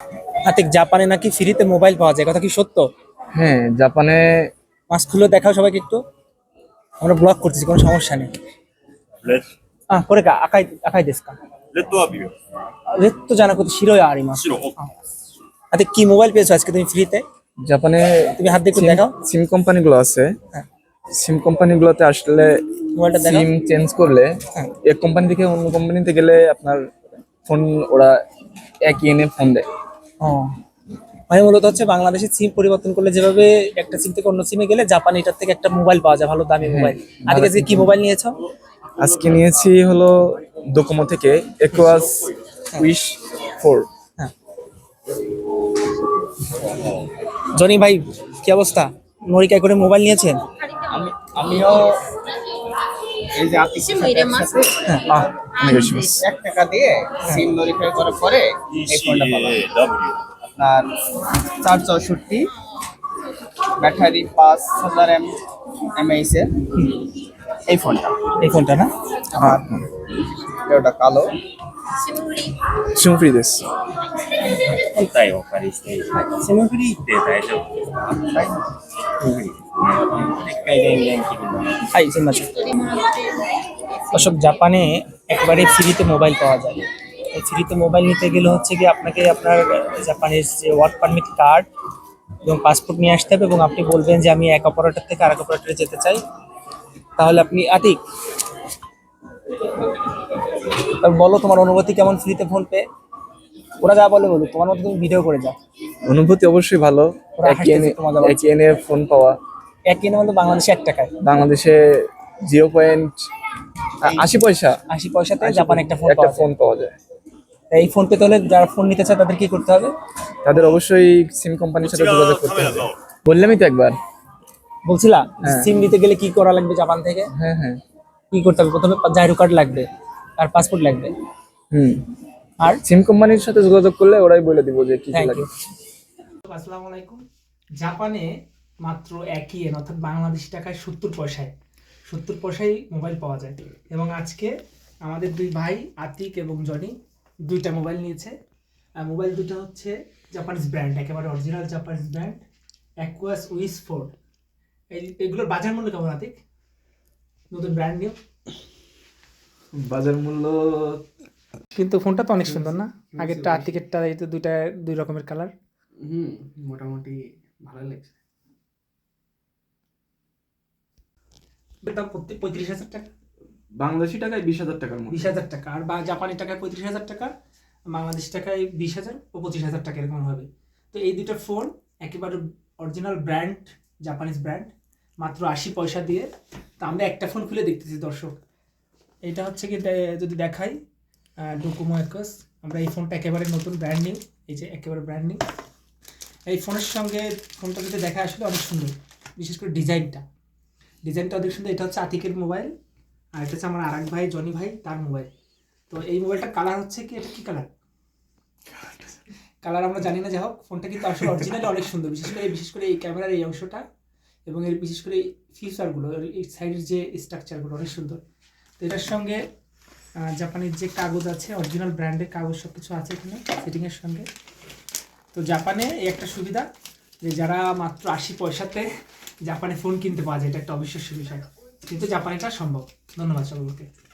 হ্যাঁ, আতিক জাপানে নাকি ফ্রিতে মোবাইল পাওয়া যায় কথা কি সত্য? হ্যাঁ জাপানে মাস্ক খুলে দেখাও সবাইকে একটু। আমরা ব্লগ করতেছি কোনো সমস্যা নেই। আহ করে কা আকাই আকাই দেশ কা। তো আবিও রেড জানা কত শিরো আরি মাস শিরো আতে কি মোবাইল পেয়েছ আজকে তুমি ফ্রিতে? জাপানে তুমি হাত দেখো দেখাও। সিম কোম্পানি গুলো আছে হ্যাঁ। সিম কোম্পানি গুলোতে আসলে মোবাইলটা দেখো সিম চেঞ্জ করলে হ্যাঁ। এক কোম্পানি থেকে অন্য কোম্পানিতে গেলে আপনার ফোন ওরা একই এনে ফোন দেয়। ও। মানে মূলত হচ্ছে বাংলাদেশের সিম পরিবর্তন করলে যেভাবে একটা সিম থেকে অন্য সিমে গেলে জাপান এটার থেকে একটা মোবাইল পাওয়া যায় ভালো দামি মোবাইল আজকে আজকে কি মোবাইল নিয়েছো? আজকে নিয়েছি হলো ডোকোমো থেকে একুয়াস উইশ ফোর হ্যাঁ। জনি ভাই কি অবস্থা? নরিকায় করে মোবাইল নিয়েছেন আমিও এই যে আপনি এক টাকা দিয়ে সিম মডিফাই করার পরে এই ফোনটা পাবেন আপনার চার চৌষট্টি ব্যাটারি পাঁচ হাজার এম এমএস এর। এই ফোনটা। এই ফোনটা না? ওটা কালো। সিমফ্রি হ্যাঁ। দেশ। তাই ও পারিস সিমফ্রি দে তাই ওসব জাপানে একবারে ফ্রিতে মোবাইল পাওয়া যায়। এই ফ্রিতে মোবাইল নিতে গেলে হচ্ছে কি আপনাকে আপনার জাপানের যে ওয়ার্ক পারমিট কার্ড এবং পাসপোর্ট নিয়ে আসতে হবে এবং আপনি বলবেন যে আমি এক অপারেটর থেকে আরেক অপারেটরে যেতে চাই। তাহলে আপনি আতিক বলো তোমার অনুভূতি কেমন ফ্রিতে ফোন পে ওরা যা বলে বলো তোমার মতো তুমি ভিডিও করে যাও। অনুভূতি অবশ্যই ভালো। ফোন পাওয়া। এক কেনা হলো বাংলাদেশে এক টাকায়। বাংলাদেশে জিরো পয়েন্ট আশি পয়সা। আশি পয়সাতে জাপানে একটা ফোন একটা ফোন পাওয়া যায়। এই ফোন পেতে হলে যারা ফোন নিতে চায় তাদের কি করতে হবে? তাদের অবশ্যই সিম কোম্পানির সাথে যোগাযোগ করতে হবে। বললামই তো একবার। বলছিলাম হ্যাঁ। সিম নিতে গেলে কি করা লাগবে জাপান থেকে? হ্যাঁ হ্যাঁ। কি করতে হবে? প্রথমে জাইরো কার্ড লাগবে আর পাসপোর্ট লাগবে। হুম। আর? সিম কোম্পানির সাথে যোগাযোগ করলে ওরাই বলে দিব যে কি লাগে আসসালামু আলাইকুম। জাপানে মাত্র একই এন অর্থাৎ বাংলাদেশি টাকায় সত্তর পয়সায়। সত্তর পয়সায় মোবাইল পাওয়া যায়। এবং আজকে আমাদের দুই ভাই আতিক এবং জনি দুইটা মোবাইল নিয়েছে। আর মোবাইল দুটো হচ্ছে জাপানিজ ব্র্যান্ড একেবারে original Japanese brand Aquos wish four এই এগুলোর বাজার মূল্য কেমন আতিক? নতুন ব্র্যান্ড নিউ বাজার মূল্য কিন্তু ফোনটা তো অনেক সুন্দর না? আগেরটা আতিকেরটা এই তো দুইটা দুই রকমের কালার হুম মোটামুটি ভালো লেগেছে। দাম পঁয়ত্রিশ হাজার টাকা। বাংলাদেশি টাকায় বিশ হাজার টাকার মতো বিশ হাজার টাকা। আর বা জাপানি টাকায় পঁয়ত্রিশ হাজার টাকা বাংলাদেশ টাকায় বিশ হাজার ও পঁচিশ হাজার টাকা এরকম হবে। তো এই দুটো ফোন একেবারে অরিজিনাল ব্র্যান্ড জাপানিজ ব্র্যান্ড মাত্র আশি পয়সা দিয়ে। তো আমরা একটা ফোন খুলে দেখতেছি দর্শক। এটা হচ্ছে কি যদি দেখাই ডোকোমো একস আমরা এই ফোনটা একেবারে নতুন ব্র্যান্ড নিউ এই যে একেবারে ব্র্যান্ড নিউ এই ফোনের সঙ্গে ফোনটা যদি দেখা আসলে অনেক সুন্দর। বিশেষ করে ডিজাইনটা। ডিজাইনটা অনেক সুন্দর এটা হচ্ছে আতিকের মোবাইল আর এটা হচ্ছে আমার আরেক ভাই জনি ভাই, তার মোবাইল তো এই মোবাইলটার কালার হচ্ছে কি, এটা কি কালার কালার আমরা জানি না যাই হোক ফোনটা কিন্তু আসলে অরিজিনালি অনেক সুন্দর। বিশেষ করে বিশেষ করে এই ক্যামেরার এই অংশটা, এবং এর বিশেষ করে ফিচারগুলো এই সাইডের যে স্ট্রাকচারগুলো অনেক সুন্দর। তো এটার সঙ্গে জাপানের যে কাগজ আছে অরিজিনাল ব্র্যান্ডের কাগজ সব কিছু আছে এখানে সেটিংয়ের সঙ্গে। তো জাপানে এই একটা সুবিধা যে যারা মাত্র আশি পয়সাতে জাপানে ফোন কিনতে পাওয়া যায়, এটা একটা অবিশ্বাস্য বিষয়। কিন্তু জাপানে এটা সম্ভব। ধন্যবাদ সকলকে।